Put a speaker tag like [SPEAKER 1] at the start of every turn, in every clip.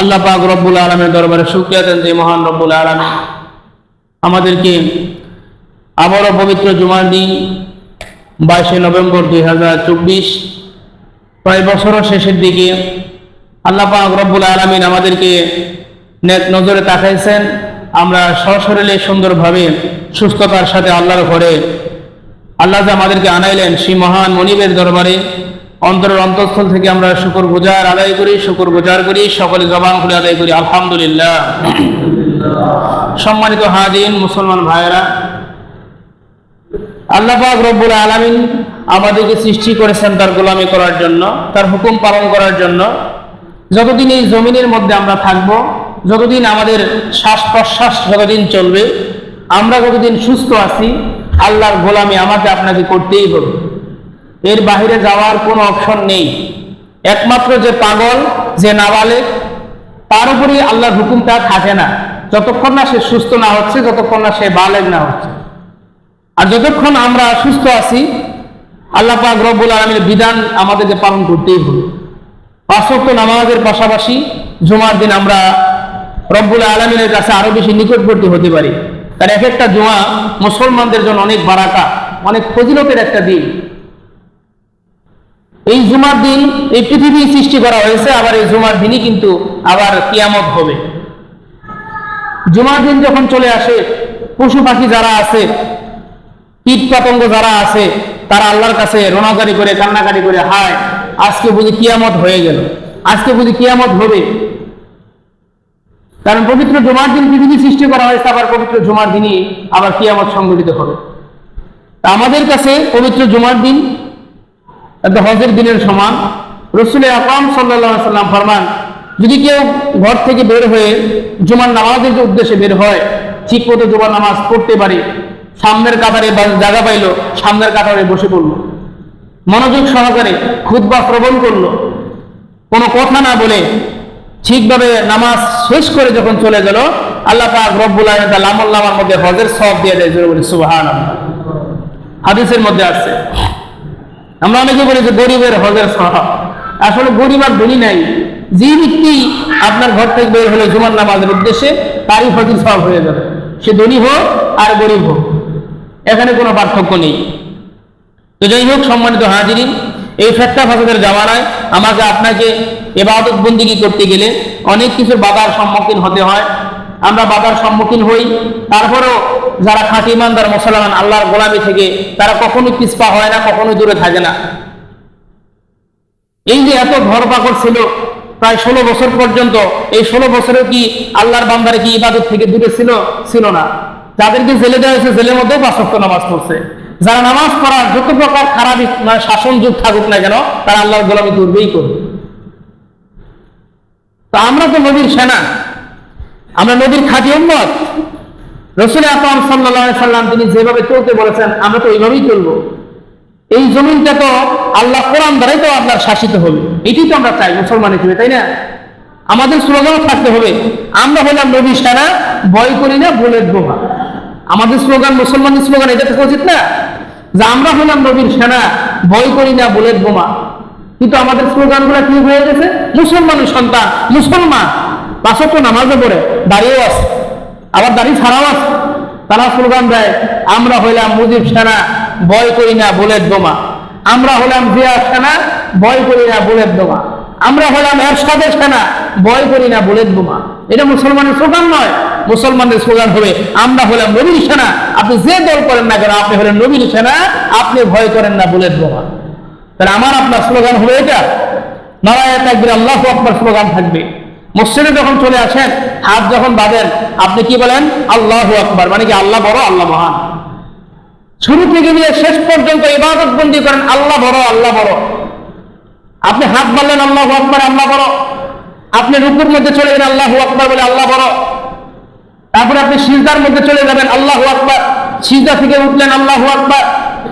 [SPEAKER 1] আল্লাহ পাক রব্বুল আলমের দরবারে শুক্রিয়া দেন যে মহান রব্বুল আলমী আমাদেরকে আবারও পবিত্র জুমার দিন, বাইশে নভেম্বর দুই হাজার চব্বিশ, প্রায় বছরের শেষের দিকে আল্লাহ পাক রব্বুল আলমিন আমাদেরকে নেক নজরে তাকাইছেন। আমরা সশরীরে সুন্দরভাবে সুস্থতার সাথে আল্লাহর ঘরে আল্লাহ আমাদেরকে আনাইলেন সেই মহান মনিবের দরবারে অন্তরের অন্তঃস্থল থেকে আমরা শুকর গুজার আদায় করি, শুকর গুজার করি, সকলে জবান খুলে আদায় করি, আলহামদুলিল্লাহ। সম্মানিত হাজিন মুসলমান ভাইয়েরা, আল্লাহ পাক রব্বুল আলামিন আমাদেরকে সৃষ্টি করেছেন তার গোলামি করার জন্য, তার হুকুম পালন করার জন্য। যতদিন এই জমিনের মধ্যে আমরা থাকব, যতদিন আমাদের শ্বাস প্রশ্বাস যতদিন চলবে, আমরা যতদিন সুস্থ আছি, আল্লাহর গোলামি আমাকে আপনাকে করতেই হবে। এর বাহিরে যাওয়ার কোনো অপশন নেই। একমাত্র যে পাগল, যে নাবালেক, তার উপরেই আল্লাহর হুকুমটা থাকে না। যতক্ষণ না সে সুস্থ না হচ্ছে, যতক্ষণ না সে বালেগ না হচ্ছে। আর যতক্ষণ আমরা সুস্থ আছি, আল্লাহ পাক রব্বুল আলমীর বিধান আমাদেরকে পালন করতেই হবে। পাঁচক্ত নামাজের পাশাপাশি জুমার দিন আমরা রব্বুল আলমিনের কাছে আরও বেশি নিকটবর্তী হতে পারি। তার এক একটা জুমা মুসলমানদের জন্য অনেক বারাকা, অনেক ফজিলতের একটা দিন। এই জুমার দিন এই পৃথিবী সৃষ্টি করা হয়েছে, আবার এই জুমার দিনই কিন্তু আবার কিয়ামত হবে। জুমার দিন যখন চলে আসে, পশু পাখি যারা আছে, কীট পতঙ্গ যারা আছে, তারা আল্লাহর কাছে রোনাকারি করে, কান্নাকাটি করে, হায়, আজকে বুঝি কিয়ামত হয়ে গেল, আজকে বুঝি কিয়ামত হবে। কারণ পবিত্র জুমার দিন পৃথিবী সৃষ্টি করা হয়েছে, আবার পবিত্র জুমার দিনই আবার কিয়ামত সংগঠিত হবে। আমাদের কাছে পবিত্র জুমার দিন হজের দিনের সমান। রসুল আকরাম সাল্লাহ সাল্লাম ফরমান, যদি কেউ ঘর থেকে বের হয়ে জুমার নামাজের যে উদ্দেশ্যে বের হয়, ঠিক মতো জুমার নামাজ পড়তে পারে, সামনের কাতারে জায়গা পাইলো, সামনের কাতারে বসে পড়ল। মনোযোগ সহকারে খুদ বা শ্রবণ করল। কোনো কথা না বলে ঠিকভাবে নামাজ শেষ করে যখন চলে গেল, আল্লাহ পাক রব্বুল আলম লামার মধ্যে হজের সব দিয়ে দেয় বলি হাদিসের মধ্যে আসছে। আমরা অনেকে বলি যে গরিবের হজের সহাব আসলে গরিব আর ধনী নাই। যে ব্যক্তি আপনার ঘর থেকে বের হলে জুমার নামাজের উদ্দেশ্যে, তারই হজের সব হয়ে যাবে। সে ধনী হোক আর গরিব হোক। এখানে কোনো পার্থক্য নেই। তো যাই হোক, সম্মানিত হাজিরিন, এই ফেটটা ফাসাদের জামানায় আমাকে আপনাকে এবাদত বন্দিগি করতে গেলে অনেক কিছুর বাধার সম্মুখীন হতে হয়। আমরা বাধার সম্মুখীন হই। তারপরেও যারা খাঁটি ইমানদার, মুসলমান, আল্লাহর গোলামি থেকে তারা কখনো পিছপা হয় না, কখনো দূরে থাকে না। এই যে এত ধরপাকড় ছিল, প্রায় ষোলো বছর পর্যন্ত, এই ষোলো বছরে কি আল্লাহর বান্দারে কি ইবাদত থেকে দূরে ছিল? ছিল না। যাদেরকে জেলে দেওয়া হয়েছে, জেলের মধ্যেও পাঁচ সপ্তাহ নামাজ পড়ছে। যারা নামাজ পড়ার যত প্রকার খারাপ মানে শাসন যুগ থাকুক না কেন, তারা আল্লাহর গোলামি করবেই করবে। তো আমরা তো নদীর সেনা। আমরা নদীর খাঁটি উন্মত রসুল আকরম সাল্লা সাল্লাম তিনি যেভাবে চলতে বলেছেন, আমরা তো এইভাবেই চলবো। এই জমিনটা তো আল্লাহ কোরআন দ্বারাই তো আপনার শাসিত হবে। এটি তো আমরা চাই, মুসলমান হিসেবে, তাই না? আমাদের স্লোগানও থাকতে হবে, আমরা হলাম নবী সারা, ভয় করি না বুলেট বোমা। আমাদের স্লোগান মুসলমানের স্লোগান, এটা থাকা উচিত না? যে আমরা হলাম নবীর সেনা, ভয় করি না বুলেট বোমা। কিন্তু আমাদের স্লোগানগুলো কি হয়ে গেছে? মুসলমানের সন্তান, মুসলমান। পাশে তো নামাজও পড়ে, দাঁড়িয়েও আছে। আবার দাঁড়িয়ে ছাড়াও আছে। তারা স্লোগান দেয়, আমরা হইলাম মুজিব সেনা, ভয় করি না বুলেট বোমা। আমরা হলাম জিয়া সেনা, ভয় করি না বুলেট বোমা। আমরা হলাম এরশাদের সেনা, ভয় করি না বুলেট বোমা। এটা মুসলমানের স্লোগান নয়। মুসলমানদের স্লোগান হবে, আমরা হলাম নবীর সেনা, আপনি যে দল করেন না কেন, আপনি হলেন নবীর সেনা, আপনি ভয় করেন না বুলেট বোমা। তাহলে আমার আপনার স্লোগান হবে এটা। নারায়ণ একদিন আল্লাহ আপনার স্লোগান থাকবে। মসজিদে যখন চলে আসেন, হাত যখন বাঁধেন, আপনি কি বলেন? আল্লাহ আকবার। মানে কি আল্লাহ বড়, আল্লাহ মহান? শুরু থেকে নিয়ে শেষ পর্যন্ত ইবাদত বন্দি করেন, আল্লাহ বড় আল্লাহ বড়। আপনি হাত বাঁধলেন, আল্লাহ আকবার, আল্লাহ বড়। আপনি রুকুর মধ্যে চলে গেলেন, আল্লাহ আকবার বলে আল্লাহ বড়। তারপরে আপনি সিজদার মধ্যে চলে যাবেন, আল্লাহ আকবার। সিজদা থেকে উঠলেন, আল্লাহ আকবার।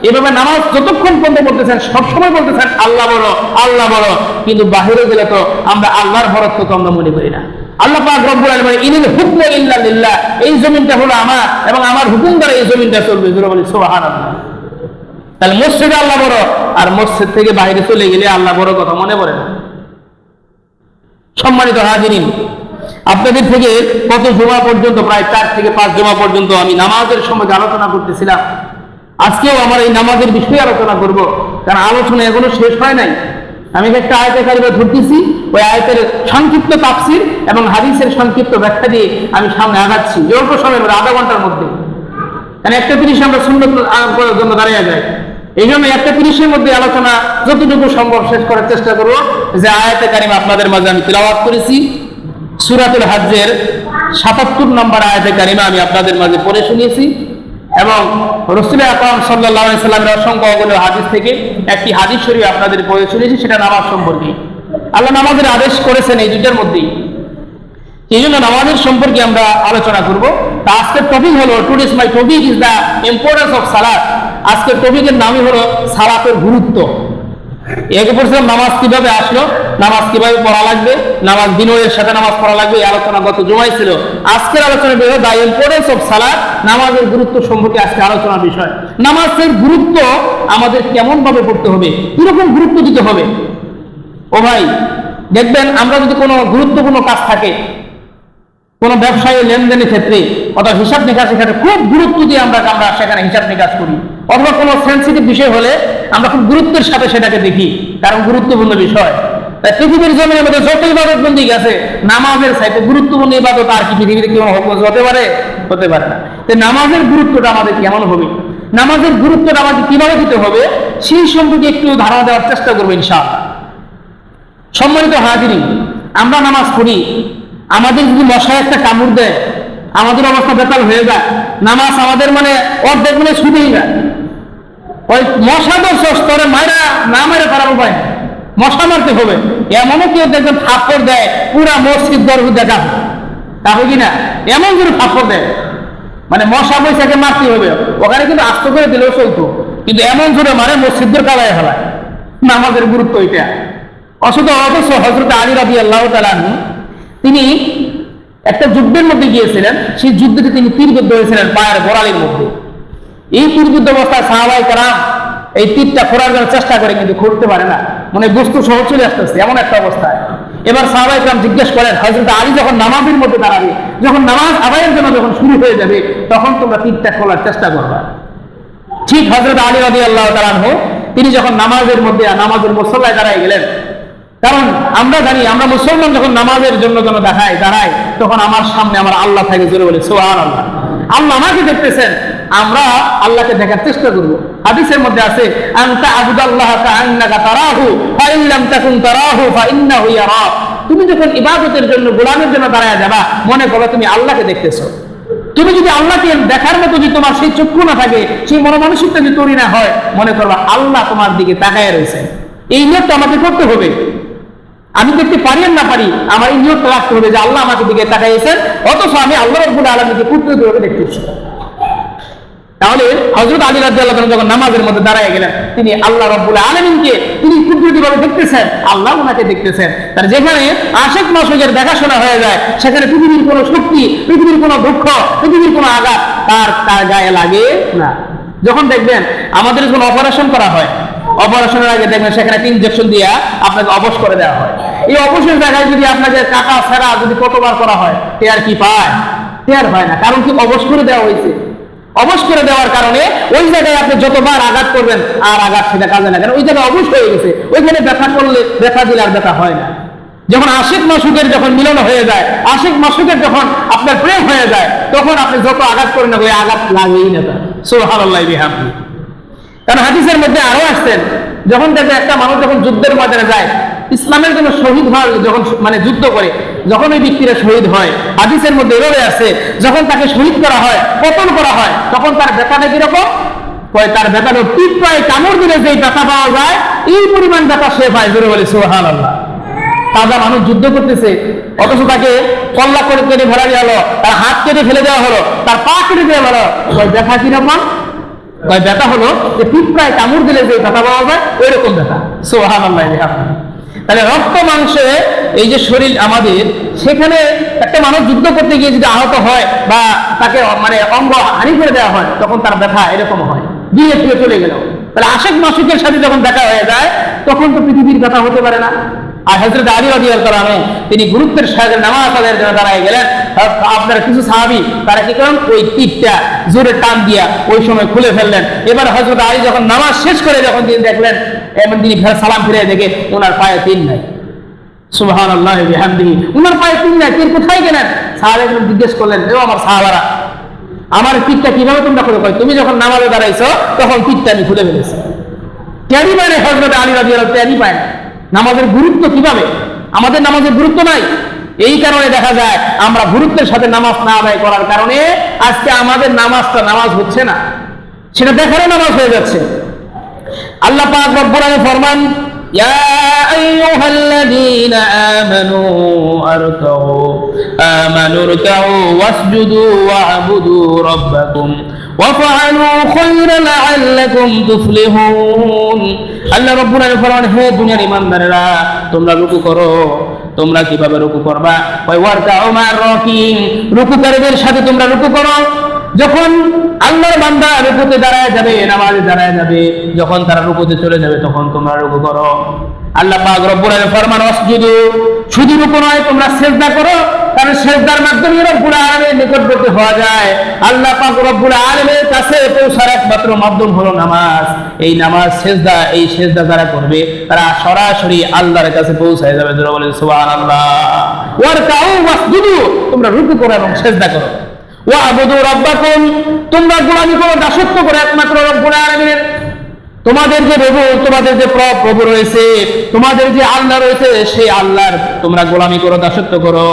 [SPEAKER 1] এভাবে নামাজ যতক্ষণ পর্যন্ত বলতেছেন সবসময় বলতেছেন, আল্লাহ বড় আল্লাহ বড়। কিন্তু বাহিরে গেলে তো আমরা আল্লাহর বরত্ব তো আমরা মনে করি না। আল্লাহ পাক রব্বুল ইনিল হুকম ইল্লা লিল্লাহ। এই জমিনটা হলো আমার এবং আমার হুকুম দ্বারা এই জমিনটা চলবে। বলি তাহলে মসজিদে আল্লাহ বড়, আর মসজিদ থেকে বাইরে চলে গেলে আল্লাহ বড় কথা মনে পড়ে না। সম্মানিত হাজিরিন, আপনাদের থেকে কত জমা পর্যন্ত, প্রায় চার থেকে পাঁচ জমা পর্যন্ত আমি নামাজের সময় আলোচনা করতেছিলাম। আজকেও আমার এই নামাজের বিষয়ে আলোচনা করব। কারণ আলোচনা এগুলো শেষ হয় নাই। আমি একটা আয়তে কারিবা ধরতেছি। ওই আয়তের সংক্ষিপ্ত তাফসির এবং হাদিসের সংক্ষিপ্ত ব্যাখ্যা দিয়ে আমি সামনে আগাচ্ছি। অল্প সময়ের মধ্যে, আধা ঘণ্টার মধ্যে। কারণ একটা তিরিশ আমরা সুন্দর করার জন্য দাঁড়িয়ে যায় এই জন্য একটা তিরিশের মধ্যে আলোচনা যতটুকু সম্ভব শেষ করার চেষ্টা করব যে আয়াতে কারিম আপনাদের মাঝে আমি তিলাওয়াত করেছি। সুরাতুল হাজ্জের সাতাত্তর নম্বর আয়াতে কারিমা আমি আপনাদের মাঝে পড়ে শুনিয়েছি। এবং রসুল আকরম সাল্লাহ সাল্লামের অসংখ্য অগণীয় হাদিস থেকে একটি হাদিস শরীফ আপনাদের পড়ে চলেছি সেটা নামাজ সম্পর্কে। আল্লাহ নামাজের আদেশ করেছেন এই দুইটার মধ্যেই। এই জন্য নামাজের সম্পর্কে আমরা আলোচনা করব। তা আজকের টপিক হলো today's my topic is the importance of salad আজকের টপিকের নামই হলো সালাতের গুরুত্ব একে পড়ছিলাম নামাজ কীভাবে আসলো? নামাজ কীভাবে পড়া লাগবে? নামাজ দিনের সাথে নামাজ পড়া লাগবে? এই আলোচনা গত জমাই ছিল। আজকের আলোচনা বের দ্য ইম্পর্টেন্স অফ সালাদ নামাজের গুরুত্ব সম্পর্কে আজকে আলোচনার বিষয়। নামাজের গুরুত্ব আমাদের কেমন ভাবে পড়তে হবে? কীরকম গুরুত্ব দিতে হবে? ও ভাই, দেখবেন আমরা যদি কোনো গুরুত্বপূর্ণ কাজ থাকে, কোনো ব্যবসায়ী লেনদেনের ক্ষেত্রে অথবা হিসাব নিকাশের ক্ষেত্রে খুব গুরুত্ব দিয়ে আমরা আমরা সেখানে হিসাব নিকাশ করি। অথবা কোনো সেন্সিটিভ বিষয় হলে আমরা খুব গুরুত্বের সাথে সেটাকে দেখি, কারণ গুরুত্বপূর্ণ বিষয়। তাই পৃথিবীর জমির মধ্যে যত ইবাদত বন্দী গেছে নামাজের সাইতে গুরুত্বপূর্ণ ইবাদত আর কি পৃথিবীতে কেউ হতে পারে? হতে পারে না। নামাজের গুরুত্বটা আমাদের কেমন হবে? নামাজের গুরুত্বটা কীভাবে দিতে হবে? সেই সম্পর্কে একটু ধারণা দেওয়ার চেষ্টা করব ইনশাআল্লাহ। সম্মানিত হাজিরি আমরা নামাজ পড়ি। আমাদের যদি মশায় একটা কামড় দেয়, আমাদের অবস্থা বেতাল হয়ে যায়। নামাজ আমাদের মানে অর্ধেক মানে ছুটেই যায়। ওই মশা দোষ স্তরে মায়েরা না মেরে পারার উপায় মশা মারতে হবে। এমনও কেউ দেখবেন থাপ্পড় দেয়, পুরা মসজিদ গর্ভ দেখা। তা হবে কি না? এমন যদি থাপ্পড় দেয়। মানে মশা পয়সাকে মারতে হবে। ওখানে কিন্তু আস্ত করে দিলেও চলতো। কিন্তু এমন জোরে মারে মসজিদের কালায় ফেলায় নামাজের গুরুত্ব এটা। অথচ অথচ হজরত আলী রাবি আল্লাহ তালানু তিনি একটা যুদ্ধের মধ্যে গিয়েছিলেন। সেই যুদ্ধে তিনি তীরবদ্ধ হয়েছিলেন পায়ের গোড়ালির মধ্যে। এই তীরবদ্ধ অবস্থায় সাহাবাই কারাম এই তীরটা খোঁড়ার জন্য চেষ্টা করে কিন্তু খুঁড়তে পারে না। মানে বস্তু সহ চলে আসতেছে, এমন একটা অবস্থায়। এবার সাহাবাই কারাম জিজ্ঞেস করেন হজরত আলী যখন নামাজের মধ্যে দাঁড়াবে, যখন নামাজ আদায়ের জন্য যখন শুরু হয়ে যাবে, তখন তোমরা তীরটা খোলার চেষ্টা করবা। ঠিক হজরত আলী রাজি আল্লাহ তালানহ তিনি যখন নামাজের মধ্যে নামাজের মুসল্লায় দাঁড়ায় গেলেন, কারণ আমরা জানি, আমরা মুসলমান যখন নামাজের জন্য যেন দেখায় দাঁড়ায়, তখন আমার সামনে আমার আল্লাহ থাকে জোরে বলে সোহান আল্লাহ আল্লাহ আমাকে দেখতেছেন আমরা আল্লাহকে দেখার চেষ্টা করব। হাদিসের মধ্যে আছে, আনতা আবুদাল্লাহ কাআন্নাকা তারাহু, ফা ইন লাম তাকুন তারাহু, ফা ইন্নাহু ইয়ারাক। তুমি যখন ইবাদতের জন্য গোলামের জন্য দাঁড়ায় যাবা, মনে করো তুমি আল্লাহকে দেখতেছো। তুমি যদি আল্লাহকে দেখার মতো যদি তোমার সেই চক্ষু না থাকে, সেই মনোমানসিকতা যদি তৈরি না হয়, মনে করবা আল্লাহ তোমার দিকে তাকায় রয়েছে। এই নিয়তটা আমাকে করতে হবে। আমি দেখতে পারি আর না পারি, আমার এই নিয়তটা রাখতে হবে যে আল্লাহ আমাকে দিকে তাকাইয়েছেন, অথচ আমি আল্লাহ রব্বুল আলমীকে কুদরতভাবে দেখতেছি। তাহলে হজরত আলী রাজি আল্লাহ যখন নামাজের মধ্যে দাঁড়ায় গেলেন, তিনি আল্লাহ রব্বুল আলমিনকে তিনি কুদরতি ভাবে দেখতেছেন, আল্লাহ ওনাকে দেখতেছেন। তার যেখানে আশেক মাসুকের দেখাশোনা হয়ে যায়, সেখানে পৃথিবীর কোনো শক্তি, পৃথিবীর কোনো দুঃখ, পৃথিবীর কোনো আঘাত তার তার গায়ে লাগে না। যখন দেখবেন আমাদের যখন অপারেশন করা হয়, অপারেশনের আগে দেখবেন সেখানে একটা ইঞ্জেকশন দিয়ে আপনাকে অবশ করে দেওয়া হয়। এই অবশের জায়গায় যদি আপনাকে কাটা ফেরা যদি কতবার করা হয় টেয়ার কি পায়? টেয়ার হয় না, কারণ কি অবশ করে দেওয়া হয়েছে। অবশ করে দেওয়ার কারণে ওই জায়গায় আপনি যতবার আঘাত করবেন, আর আঘাত সেটা কাজে না। কেন ওই জায়গায় অবশ হয়ে গেছে। ওইখানে ব্যথা করলে ব্যথা দিলে আর ব্যথা হয় না। যখন আশিক মাসুকের যখন মিলন হয়ে যায়, আশিক মাসুকের যখন আপনার প্রেম হয়ে যায়, তখন আপনি যত আঘাত করেন না, ওই আঘাত লাগেই না তার। সোহান আল্লাহ বিহামদি। কারণ হাদিসের মধ্যে আরও আসছেন, যখন দেখবে একটা মানুষ যখন যুদ্ধের ময়দানে যায় ইসলামের জন্য শহীদ হওয়ার যখন মানে যুদ্ধ করে, যখন ওই ব্যক্তিরা শহীদ হয়, হাদিসের মধ্যে এভাবে আছে, যখন তাকে শহীদ করা হয়, পতন করা হয়, তখন তার ব্যথাটা কীরকম? কয়, তার ব্যথাটা পিঁপড়ায় কামড় দিলে যেই ব্যথা পাওয়া যায়, এই পরিমাণ ব্যথা সে পায় জোরে বলে সোহান আল্লাহ তাজা মানুষ যুদ্ধ করতেছে, অথচ তাকে কল্লা করে কেটে ভরা হলো তার হাত কেটে ফেলে দেওয়া হলো, তার পা কেটে দেওয়া হলো। কয়, ব্যথা কীরকম? ব্যথা হলো যে পিঁপড়ায় কামড় দিলে যে ব্যথা পাওয়া যায় ওই রকম ব্যথা। সোহান আল্লাহ তাহলে রক্ত মাংসে এই যে শরীর আমাদের, সেখানে একটা মানুষ যুদ্ধ করতে গিয়ে যদি আহত হয় বা তাকে মানে অঙ্গ হানি করে দেওয়া হয়, তখন তার ব্যথা এরকম হয়। দিয়ে ফিরে চলে গেল। তাহলে আশেক মাসুকের সাথে যখন দেখা হয়ে যায়, তখন তো পৃথিবীর ব্যথা হতে পারে না। আর হজরত আলী রাজি আল্লাহ তিনি গুরুত্বের সাথে নামাজ তাদের জন্য দাঁড়ায় গেলেন। আপনার কিছু সাহাবি, তারা কি করেন? ওই তীরটা জোরে টান দিয়া ওই সময় খুলে ফেললেন। এবার হজরত আলী যখন নামাজ শেষ করে যখন তিনি দেখলেন এমন তিনি ফের সালাম ফিরে দেখে ওনার পায়ে তিন নাই। সুবহান আল্লাহ বিহামদিহি। উনার পায়ে তিন নাই তিন কোথায় গেলেন? সাহাবে জিজ্ঞেস করলেন এও আমার সাহাবারা, আমার পিঠটা কীভাবে তোমরা করে কয়? তুমি যখন নামাজে দাঁড়াইছো, তখন পিঠটা আমি খুলে ফেলেছি। কেনই মানে হজরত আলী রাজি আল্লাহ তেয়ারি পায় না নামাজের গুরুত্ব কীভাবে? আমাদের নামাজের গুরুত্ব নাই। এই কারণে দেখা যায়, আমরা গুরুত্বের সাথে নামাজ না আদায় করার কারণে আজকে আমাদের নামাজটা নামাজ হচ্ছে না। সেটা দেখারও নামাজ হয়ে যাচ্ছে। আল্লাহ পাক রব্বুল আলামিন ফরমান ইয়া আইয়ুহাল্লাযীনা আমানু আরকাউ আমানু রকাউ ওয়াসজুদু ওয়া'বুদু রাব্বাকুম وافعلوا خير لعلكم تفلحون আল্লাহ রব্বুল আলামিন ফরমান হে দুনিয়ার ঈমানদারেরা তোমরা রুকু করো তোমরা কিভাবে রুকু করবা ওই ওয়ারকাউ মার রাকিন রুকুকারীদের সাথে তোমরা রুকু করো যখন আল্লাহর বান্দা রুকুতে দাঁড়ায় যাবে, নামাজে দাঁড়ায় যাবে, যখন তারা রুকুতে চলে যাবে, তখন তোমরা রুকু করো। আল্লাহ পাক রব্বুল আলামিন ফরমান, ওয়াসজুদু, শুধু রুকু নয়, তোমরা সিজদা করো। কারণ সিজদার মাধ্যমে রব্বুল আলামিনের নিকটবর্তী হওয়া যায়। আল্লাহ পাক রব্বুল আলামিনের কাছে পৌঁছার একমাত্র মাধ্যম হলো নামাজ। এই নামাজ সিজদা, এই সিজদা যারা করবে, তারা সরাসরি আল্লাহর কাছে পৌঁছায় যাবে। যারা বলে সুবহানাল্লাহ। ওয়ারকাউ, ওয়াসজুদু, তোমরা রুকু করো এবং সিজদা করো। ওয়াবুদু রাব্বাকুম তোমরা গোলামি করো দাসত্ব করে একমাত্র রব্বুল আলামিনের। তোমাদের যে প্রভু, তোমাদের যে প্রভু রয়েছে, তোমাদের যে আল্লাহ রয়েছে, সেই আল্লাহর তোমরা গোলামি করো, দাসত্ব করো।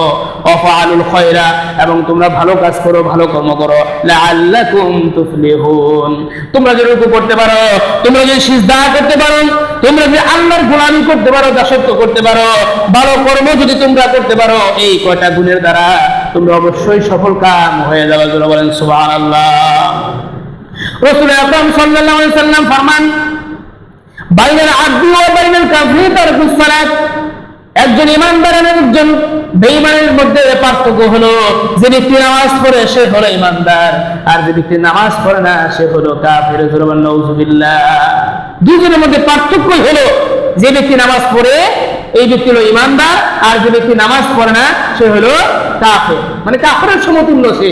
[SPEAKER 1] অফআলুল খয়রা, এবং তোমরা ভালো কাজ করো, ভালো কর্ম করো। লাআল্লাকুম তুফলিহুন। তোমরা যদি রুকু করতে পারো, তোমরা যদি সিজদা করতে পারো, তোমরা যদি আল্লাহর গোলামি করতে পারো, দাসত্ব করতে পারো, ভালো কর্ম যদি তোমরা করতে পারো, এই কয়টা গুণের দ্বারা তোমরা অবশ্যই সফল কাম হয়ে যাবে বলেন, সুবহানাল্লাহ। রসুল আকরাম সাল্লাল্লাহু আলাইহি সাল্লাম ফরমান বাইনাল আব্দি ওয়া বাইনাল তারকুস সালাত, একজন ইমানদার আর একজন বেঈমানের মধ্যে পার্থক্য হলো, যে ব্যক্তি নামাজ পড়ে সে হলো ইমানদার, আর যে ব্যক্তি নামাজ পড়ে না সে হলো কাফির জুরবান নাউজুবিল্লাহ। দুজনের মধ্যে পার্থক্য হলো, যে ব্যক্তি নামাজ পড়ে এই ব্যক্তি হলো ইমানদার, আর যে ব্যক্তি নামাজ পড়ে না সে হলো কাফের। মানে কাফের সমতুল্য সে।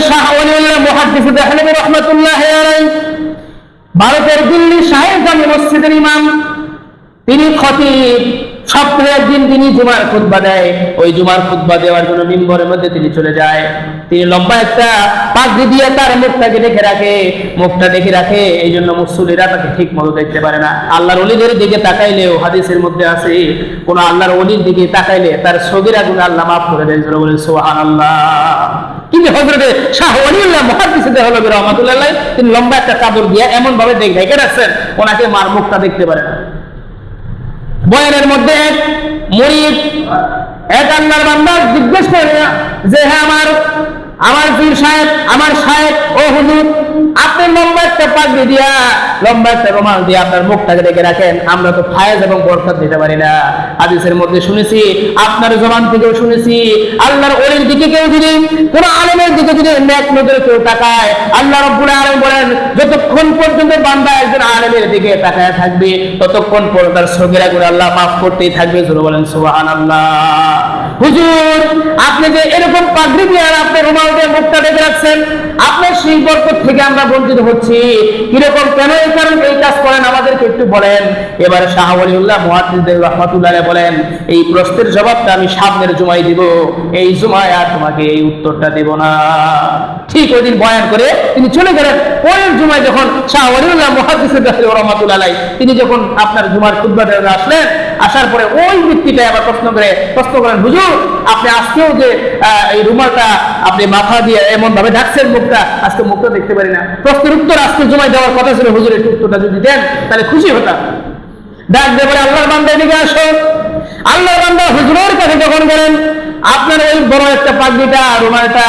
[SPEAKER 1] শাহ ভারতের দিল্লি সাহেব জামি মসজিদের ইমাম তিনি খতিব। সপ্তাহে একদিন তিনি জুমার খুতবা দেয়। ওই জুমার খুতবা দেওয়ার জন্য মিম্বরের মধ্যে তিনি চলে যায়। তিনি লম্বা একটা পাগড়ি দিয়ে তার মুখটাকে দেখে রাখে। মুখটা দেখে রাখে, এই জন্য মুসল্লিরা তাকে ঠিক মতো দেখতে পারে না। আল্লাহর অলিদের দিকে তাকাইলেও হাদিসের মধ্যে আছে, কোন আল্লাহর অলির দিকে তাকাইলে তার সগিরা গুণ আল্লাহ মাফ করে দেয়। যারা বলে সোহান আল্লাহ কিন্তু হজরতে শাহ ওয়ালিউল্লাহ মুহাদ্দিস দেহলভী রহমাতুল্লাহ তিনি লম্বা একটা চাদর দিয়ে এমন ভাবে দেখ রাখছেন, ওনাকে মার মুখটা দেখতে পারে না। বয়ানের মধ্যে এক মরিদ এক আল্লাহর বান্দা জিজ্ঞেস করে যে হ্যাঁ আমার আমার পীর সাহেব, আমার সাহেব ও হুজুর আপনি লম্বা একটা পাগড়ি দিয়া, লম্বা একটা রুমাল দিয়ে আপনার মুখটাকে রেখে রাখেন। আমরা তো ফায়েজ এবং বরকত দিতে পারি না। হাদিসের মধ্যে শুনেছি, আপনার জবান থেকেও শুনেছি, আল্লাহর ওলির দিকে কেউ যদি, কোন আলেমের দিকে যদি নেক নজরে কেউ তাকায়, আল্লাহ রব্বুল আলম বলেন, যতক্ষণ পর্যন্ত বান্দা একজন আলেমের দিকে তাকায় থাকবে, ততক্ষণ পর্যন্ত তার সগিরা করে আল্লাহ মাফ করতেই থাকবে। বলেন, সুবহানাল্লাহ। হুজুর, আপনি যে এরকম পাগড়ি দিয়ে আর আপনি রুমাল দিয়ে মুখটা ঢেকে রাখছেন, আপনার সেই বরকত থেকে আমরা বঞ্চিত হচ্ছি। কীরকম কেন এই কারণ এই কাজ করেন? আমাদেরকে একটু বলেন। এবারে শাহ ওয়ালিউল্লাহ মুহাদ্দিস রহমাতুল্লাহ বলেন, এই প্রশ্নের জবাবটা আমি সামনের জুমায় দিব। এই জুমায় আর তোমাকে এই উত্তরটা দেব না। ঠিক ওই দিন বয়ান করে তিনি চলে গেলেন। পরের জুমায় যখন শাহ ওয়ালিউল্লাহ মুহাদ্দিস রহমাতুল্লাহ তিনি যখন আপনার জুমার দেওয়ার আসলেন আসার পরে ওই ব্যক্তিটা আবার প্রশ্ন করে, প্রশ্ন করেন, হুজুর, আপনি আজকেও যে এই রুমালটা আপনি মাথা দিয়ে এমন ভাবে ঢাকছেন মুখটা, আজকে মুখটা দেখতে পারি না। প্রশ্নের উত্তর আজকে জমায় দেওয়ার কথা ছিল, হুজুর, একটু উত্তরটা যদি দেন, তাহলে খুশি হতাম। ডাক দিয়ে বলে আল্লাহর বান্দা এদিকে আসো। আল্লাহর বান্দা হুজুরের কাছে যখন গেলেন আপনার ওই বড় একটা পাগড়িটা রুমালটা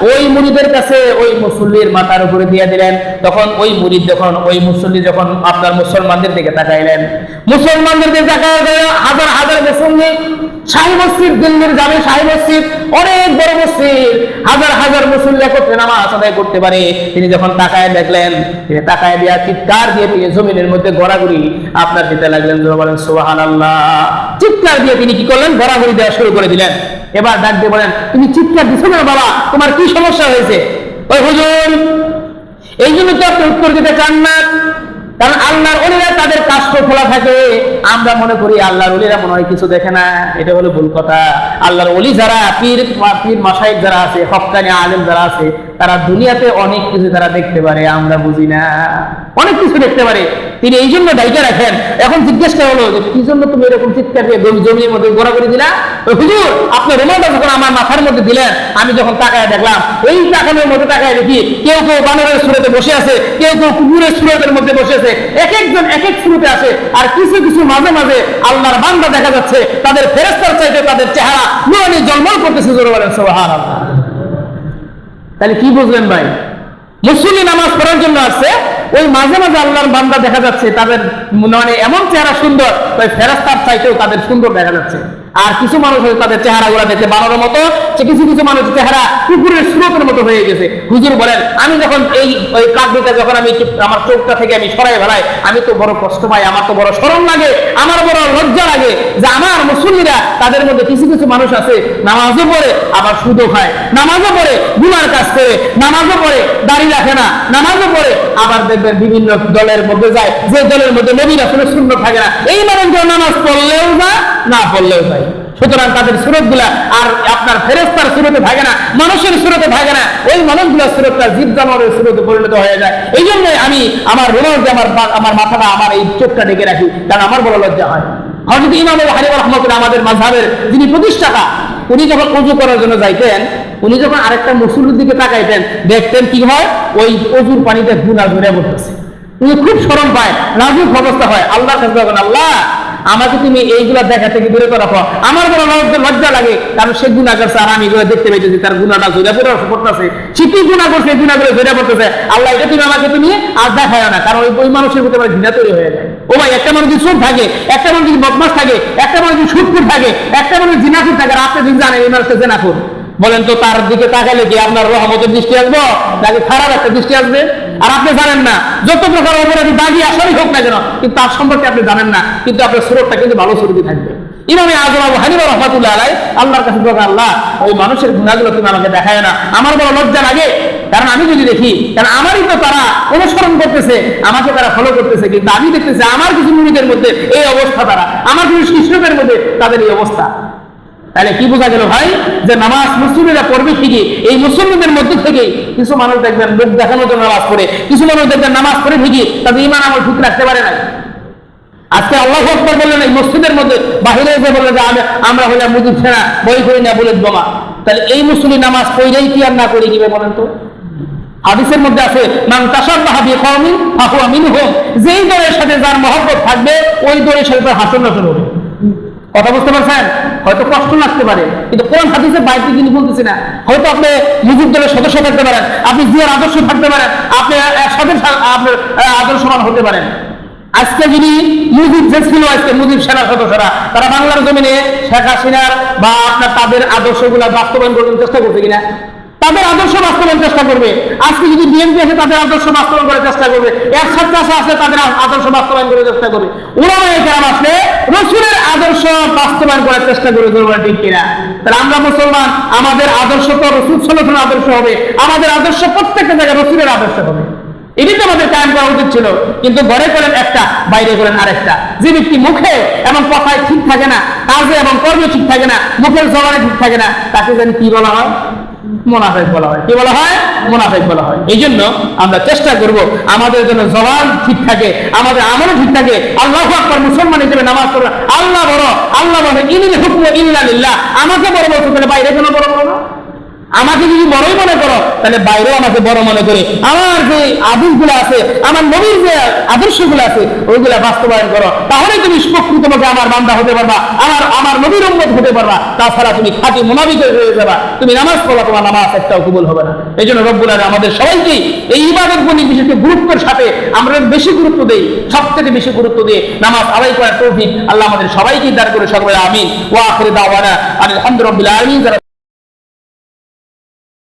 [SPEAKER 1] ওই মুরিদের কাছে ওই মুসল্লির মাথার উপরে দিয়ে দিলেন। তখন ওই মুরিদ যখন, ওই মুসল্লি যখন আপনার মুসলমানদের দিকে তাকাইলেন। মুসলমানদের দিকে তাকায় হাজার হাজার মুসল্লি, শাহী মসজিদ, দিল্লির জামে শাহী মসজিদ, অনেক বড় মসজিদ, হাজার হাজার মুসল্লি একত্রে নামাজ আদায় করতে পারে। তিনি যখন তাকায় দেখলেন, তিনি তাকায় দিয়া চিৎকার দিয়ে তিনি জমিনের মধ্যে গড়াগড়ি আপনার দিতে লাগলেন। বলেন সোহান আল্লাহ চিৎকার দিয়ে তিনি কি করলেন? গড়াগড়ি দেওয়া শুরু করে দিলেন। এবার ডাক দিয়ে বলেন, তুমি চিৎকার দিছো না বাবা? তোমার কি সমস্যা হয়েছে? ওই হুজুর, এই জন্য তো আপনি উত্তর দিতে চান না। কারণ আল্লাহর অলিরা তাদের কাষ্ট খোলা থাকে। আমরা মনে করি আল্লাহর অলিরা মনে হয় কিছু দেখে না। এটা হলো ভুল কথা। আল্লাহর অলি যারা, পীর পীর মাসাইক যারা আছে, হকানি আলেম যারা আছে তারা দুনিয়াতে অনেক কিছু তারা দেখতে পারে, আমরা বুঝি না। অনেক কিছু দেখতে পারে। তিনি এই জন্য দায়িত্ব রাখেন। এখন জিজ্ঞেস হলো যে, কি জন্য তুমি এরকম চিৎকার দিয়ে জমি জমির মধ্যে গোড়া করে দিলা? হুজুর আপনার রুমালটা যখন আমার মাথার মধ্যে দিলেন, আমি যখন তাকায় দেখলাম, এই তাকানোর মধ্যে তাকায় দেখি, কেউ কেউ বানরের সুরতে বসে আছে, কেউ কেউ কুকুরের সুরতের মধ্যে বসে আছে এক একজন এক এক সুরতে আছে, আর কিছু কিছু মাঝে মাঝে আল্লাহর বান্দা দেখা যাচ্ছে, তাদের ফেরেস্তার চাইতে তাদের চেহারা নুরানি জন্মল করতেছে জোরে বলেন সোহান আল্লাহ তাহলে কি বুঝলেন ভাই? মুসলিম নামাজ পড়ার জন্য আসছে, ওই মাঝে মাঝে আল্লাহর বান্দা দেখা যাচ্ছে, তাদের মানে এমন চেহারা সুন্দর ওই ফেরাস্তার চাইতেও তাদের সুন্দর দেখা যাচ্ছে। আর কিছু মানুষ হয়তো তাদের চেহারা গুলা দেখতে বানরের মতো কিছু কিছু মানুষের চেহারা কুকুরের স্রোতের মতো হয়ে গেছে। হুজুর বলেন, আমি যখন এই, ওই কাকবিটা যখন আমি আমার চোখটা থেকে আমি সরাই ফেলাই, আমি তো বড় কষ্ট পাই, আমার তো বড় শরম লাগে, আমার বড় লজ্জা লাগে যে আমার মুসল্লিরা তাদের মধ্যে কিছু কিছু মানুষ আছে, নামাজও পড়ে, আবার সুদও খায়। নামাজও পড়ে, গুনার কাজ করে, নামাজও পড়ে, দাড়ি রাখে না। নামাজও পড়ে, আবার দেখবেন বিভিন্ন দলের মধ্যে যায়, যে দলের মধ্যে নবীরা আসলে শূন্য থাকে না। এই মানুষগুলো নামাজ পড়লেও যায় না পড়লেও যায় সুতরাং তাদের সুরতগুলা আর আপনার ফেরেস্তার সুরতে থাকে না, মানুষের সুরতে থাকে না, ওই মানুষগুলোর সুরতটা জীব জানোয়ারের সুরতে পরিণত হয়ে যায়। এই জন্য আমি আমার রোনালকে আমার আমার মাথাটা, আমার এই চোখটা ডেকে রাখি, কারণ আমার বড় লজ্জা হয়। হয়তো ইমাম হারিব রহমতুল্লাহ আমাদের মাঝহের যিনি প্রতিষ্ঠাতা, উনি যখন উজু করার জন্য যাইতেন, উনি যখন আরেকটা মুসুলের দিকে তাকাইতেন, দেখতেন কি হয়? ওই অজুর পানিতে গুণা ধরে পড়তেছে। উনি খুব স্মরণ পায়, নাজুক অবস্থা হয়। আল্লাহ আল্লাহ আমাকে তুমি এইগুলা দেখা থেকে দূরে রাখো। আমার বড় লজ্জা লাগে। কারণ সে গুণা করছে আর আমি দেখতে পাইতেছি, তার গুণাটা জোরে পড়ে পড়তেছে। সে কি গুণা করছে, এই গুণাগুলো জোরে পড়তেছে। আল্লাহ, এটা তুমি আমাকে তুমি আর দেখায় না। কারণ ওই মানুষের প্রতি আমার ঘৃণা তৈরি হয়ে যায়। ও ভাই, একটা মানুষ যদি সুদ থাকে, একটা মানুষ যদি বদমাস থাকে, একটা মানুষ যদি সুদপুর থাকে, একটা মানুষ জিনাকুর থাকে আর আপনি যদি জানেন এই মানুষটা জেনাকুর। বলেন তো তার দিকে তাকালে কি আপনার রহমতের দৃষ্টি আসব? নাকি খারাপ একটা দৃষ্টি আসবে? আর আপনি জানেন না, যত প্রকার অপরাধী দাগি আসারই হোক না কেন, কিন্তু তার সম্পর্কে আপনি জানেন না, কিন্তু আপনার সুরতটা কিন্তু ভালো সুরতি থাকবে। ইমামে আজম আবু হানিফা রহমাতুল্লাহ আলাই আল্লাহর কাছে বলেন আল্লাহ ওই মানুষের গুণাগুলো তুমি আমাকে দেখায় না। আমার বড় লজ্জা লাগে, কারণ আমি যদি দেখি, কারণ আমারই তো তারা অনুসরণ করতেছে, আমাকে তারা ফলো করতেছে, কিন্তু আমি দেখতেছি আমার কিছু মুনিদের মধ্যে এই অবস্থা তারা, আমার কিছু শিষ্যদের মধ্যে তাদের এই অবস্থা। তাহলে কি বোঝা গেল ভাই? যে নামাজ মুসলিমেরা পড়বে ঠিকই, এই মুসলিমদের মধ্যে থেকে কিছু মানুষ দেখবেন লোক দেখানোর জন্য নামাজ পড়ে, কিছু মানুষ দেখবেন নামাজ পড়ে ঠিকই তাদের ইমান আমল ঠিক রাখতে পারে না আজকে আল্লাহ আকবর বললেন এই মসজিদের মধ্যে, বাহিরে এসে বললেন যে আমি- আমরা হইলাম মুজিব সেনা, বই করি না, বুলেট বোমা। তাহলে এই মুসলিম নামাজ পড়লেই কি আর না করি কীভাবে বলেন তো? হাদিসের মধ্যে আছে, মান তাসাব্বাহা বিকওমিন ফাহুয়া মিনহুম যেই দলের সাথে যার মহব্বত থাকবে, ওই দলের সাথে তার হাসন হবে। কথা বুঝতে পারছেন? হয়তো কষ্ট লাগতে পারে কিন্তু কোন হাদিসের বাইরে কিন্তু বলতেছি না। হয়তো আপনি মুজিব দলের সদস্য থাকতে পারেন আপনি জিয়ার আদর্শ থাকতে পারেন আপনি একসাথে আপনার আহ, আদর্শবান হতে পারেন। আজকে যিনি মুজিব যে ছিল আজকে মুজিব সেনা সদস্যরা তারা বাংলার জমিনে শেখ হাসিনার বা আপনার তাদের আদর্শগুলা বাস্তবায়ন করার চেষ্টা করছে কিনা? তাদের আদর্শ বাস্তবায়ন চেষ্টা করবে। আজকে যদি বিএনপি আছে তাদের আদর্শ বাস্তবায়ন করার চেষ্টা করবে। এক সপ্তাহ আছে তাদের আদর্শ বাস্তবায়ন করার চেষ্টা করবে। ওরা কেরাম আসলে রসুলের আদর্শ বাস্তবায়ন করার চেষ্টা করে ধরবো ঠিক কিনা? তাহলে আমরা মুসলমান, আমাদের আদর্শ তো রসুল সলফের আদর্শ হবে। আমাদের আদর্শ প্রত্যেকটা জায়গায় রসুলের আদর্শ হবে। এটাই তো আমাদের কায়েম করা উচিত ছিল। কিন্তু ঘরে করেন একটা, বাইরে করেন আরেকটা। যে ব্যক্তি মুখে এবং কথায় ঠিক থাকে না, কাজে এবং কর্মে ঠিক থাকে না, মুখের জবানে ঠিক থাকে না, তাকে জানি কি বলা হয়? মোনাফেক বলা হয়। কি বলা হয়? মোনাফেক বলা হয়। এই জন্য আমরা চেষ্টা করব আমাদের জন্য জবান ঠিক থাকে, আমাদের আমলও ঠিক থাকে। আল্লাহ আকবর মুসলমান হিসেবে নামাজ পড়বে। আল্লাহ বড় আল্লাহ বড়। ইনিল হুকুম ইল্লা আমাকে বড় বলতে বাইরে কোনো বড় বড় না। আমাকে যদি বড়ই মনে করো, তাহলে বাইরেও আমাকে বড় মনে করে। আমার যে আদেশগুলো আছে, আমার নবীর যে আদর্শগুলো আছে, ওইগুলা বাস্তবায়ন করো। তাহলে তুমি প্রকৃতভাবে আমার বান্দা হতে পারবা, আমার আমার নবীর উম্মত হতে পারবা। তাছাড়া তুমি খাঁটি মোনাবিক হয়ে যাবা। তুমি নামাজ পড়া তোমার নামাজ একটাও কবুল হবে না। এই জন্য রব্বুল আলামিন আমাদের সবাইকেই এই ইবাদত গুলি বিশেষ গুরুত্বের সাথে আমরা বেশি গুরুত্ব দেই সব থেকে বেশি গুরুত্ব দিয়ে নামাজ আদায় করার তৌফিক আল্লাহ আমাদের সবাইকেই দান করে সকলে, আমিন। ওয়া আখির দাওয়ানা আলহামদুলিল্লাহ আলামিন।